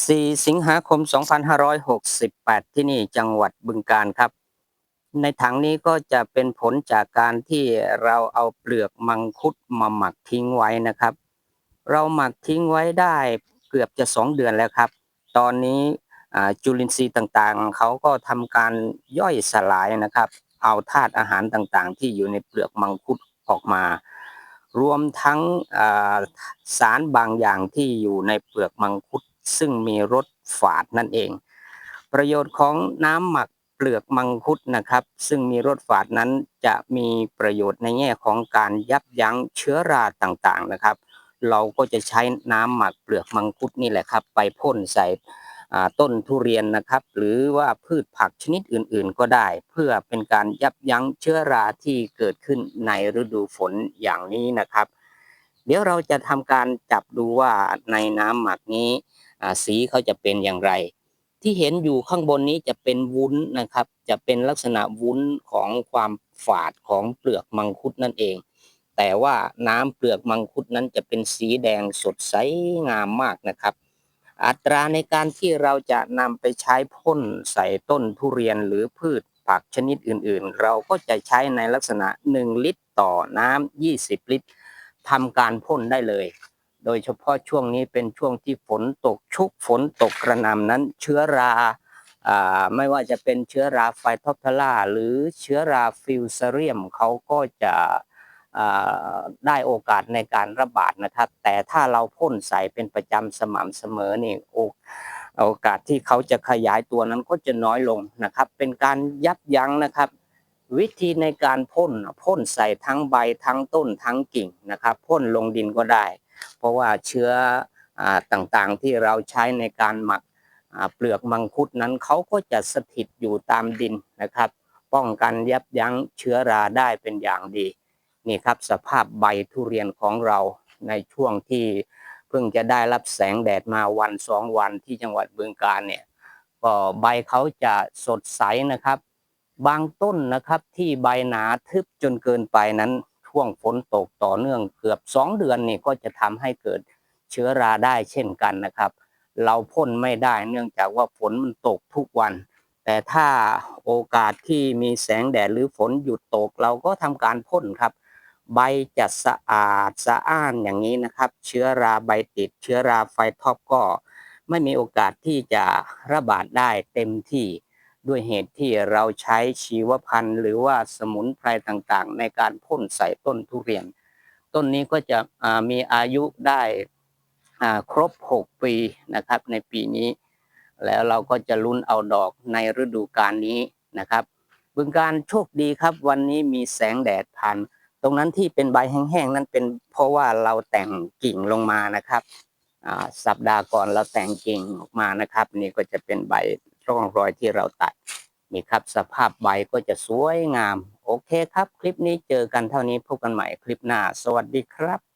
4 สิงหาคม 2568 ที่นี่จังหวัดบึงกาฬครับ ในถังนี้ก็จะเป็นผลจากการที่เราเอาเปลือกมังคุดมาหมักทิ้งไว้นะครับ เราหมักทิ้งไว้ได้เกือบจะ 2 เดือนแล้วครับ ตอนนี้จุลินทรีย์ต่างๆ เขาก็ทำการย่อยสลายนะครับ เอาธาตุอาหารต่างๆ ที่อยู่ในเปลือกมังคุดออกมา รวมทั้งสารบางอย่างที่อยู่ในเปลือกมังคุด ซึ่งมีรสฝาดนั่นเอง ประโยชน์ของน้ำหมักเปลือกมังคุดนะครับ ซึ่งมีรสฝาดนั้นจะมีประโยชน์ในแง่ของการยับยั้งเชื้อราต่างๆนะครับ เราก็จะใช้น้ำหมักเปลือกมังคุดนี่แหละครับ ไปพ่นใส่ต้นทุเรียนนะครับ หรือว่าพืชผักชนิดอื่นๆ ก็ได้ เพื่อเป็นการยับยั้งเชื้อราที่เกิดขึ้นในฤดูฝนอย่างนี้นะครับ เดี๋ยวเราจะทำการจับดูว่าในน้ำหมักนี้ สีเขาจะเป็นอย่างไร ที่เห็นอยู่ข้างบนนี้จะเป็นวุ้นนะครับ จะเป็นลักษณะวุ้นของความฝาดของเปลือกมังคุดนั่นเอง แต่ว่าน้ำเปลือกมังคุดนั้นจะเป็นสีแดงสดใสงามมากนะครับ อัตราในการที่เราจะนำไปใช้พ่นใส่ต้นทุเรียนหรือพืชผักชนิดอื่นๆ เราก็จะใช้ในลักษณะ 1 ลิตรต่อน้ำ20 ลิตรทำการพ่นได้เลย โดยเฉพาะช่วงนี้เป็นช่วงที่ฝนตกชุกฝนตกกระหน่ำนั้น เชื้อราอ่าไม่ว่าจะเป็นเชื้อราไฟทอปทลาหรือเชื้อราฟิวเซเรียมเขาก็จะอ่าได้โอกาสในการระบาดนะครับ แต่ถ้าเราพ่นใส่เป็นประจำสม่ำเสมอนี่โอโอกาสที่เขาจะขยายตัวนั้นก็จะน้อยลงนะครับ เป็นการยับยั้งนะครับ วิธีในการพ่นพ่นใส่ทั้งใบทั้งต้นทั้งกิ่งนะครับพ่นลงดินก็ได้ เพราะว่าเชื้ออต่างๆที่เราใช้ในการหมักเปลือกมังคุดนั้นเขาก็จะสถิตอยู่ตามดินนะครับ ป้องกันยับยั้งเชื้อราได้เป็นอย่างดีนี่ครับสภาพใบทุเรียนของเราในช่วงที่เพิ่งจะได้รับแสงแดดมาวันสองวันที่จังหวัดบึงกาฬเนี่ยก็ใบเขาจะสดใสนะครับ บางต้นนะครับที่ใบหนาทึบจนเกินไปนั้น ช่วงฝนตกต่อเนื่องเกือบสองเดือนนี่ก็จะทำให้เกิดเชื้อราได้เช่นกันนะครับ เราพ่นไม่ได้เนื่องจากว่าฝนมันตกทุกวัน แต่ถ้าโอกาสที่มีแสงแดดหรือฝนหยุดตกเราก็ทำการพ่นครับ ใบจะสะอาดสะอ้านอย่างนี้นะครับ เชื้อราใบติด เชื้อราไฟท็อปก็ ไม่มีโอกาสที่จะระบาดได้เต็มที่ ด้วยเหตุที่เราใช้ชีวพันธุ์ หรือว่าสมุนไพรต่างๆ ในการพ่นใส่ต้นทุเรียน ต้นนี้ก็จะมีอายุได้ครบ 6 ปีนะครับในปีนี้ แล้วเราก็จะลุ้นเอาดอกในฤดูกาลนี้นะครับบึงการโชคดีครับ วันนี้มีแสงแดดผ่าน ตรงนั้นที่เป็นใบแห้งๆนั้นเป็นเพราะว่าเราแต่งกิ่งลงมานะครับสัปดาห์ก่อนเราแต่งกิ่งออกมานะครับ นี่ก็จะเป็นใบ ร่องรอยที่เราตัดนี่ครับสภาพใบก็จะสวยงาม โอเคครับ คลิปนี้เจอกันเท่านี้พบกันใหม่คลิปหน้า สวัสดีครับ